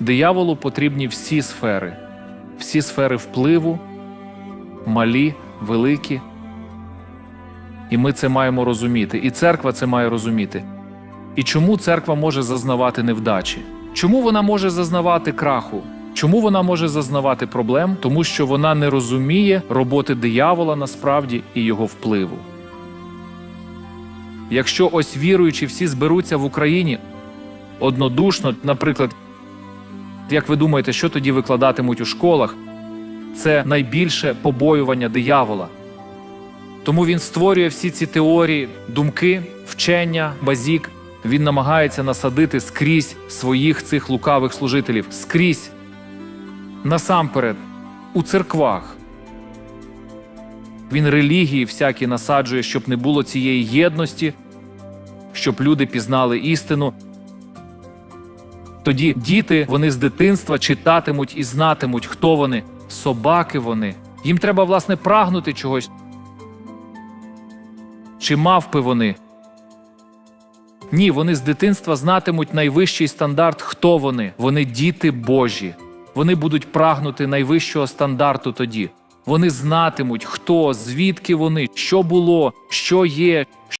Дияволу потрібні всі сфери, всі сфери впливу, малі, великі. І ми це маємо розуміти, і церква це має розуміти. І чому церква може зазнавати невдачі? Чому вона може зазнавати краху? Чому вона може зазнавати проблем? Тому що вона не розуміє роботи диявола насправді і його впливу. Якщо ось віруючі всі зберуться в Україні однодушно, наприклад, як ви думаєте, що тоді викладатимуть у школах? Це найбільше побоювання диявола. Тому він створює всі ці теорії, думки, вчення, базік. Він намагається насадити скрізь своїх цих лукавих служителів, скрізь, насамперед, у церквах. Він релігії всякі насаджує, щоб не було цієї єдності, щоб люди пізнали істину. Тоді діти вони з дитинства читатимуть і знатимуть, хто вони, собаки вони. Їм треба, власне, прагнути чогось. Чи мавпи вони? Ні, вони з дитинства знатимуть найвищий стандарт, хто вони. Вони діти Божі. Вони будуть прагнути найвищого стандарту тоді. Вони знатимуть, хто, звідки вони, що було, що є,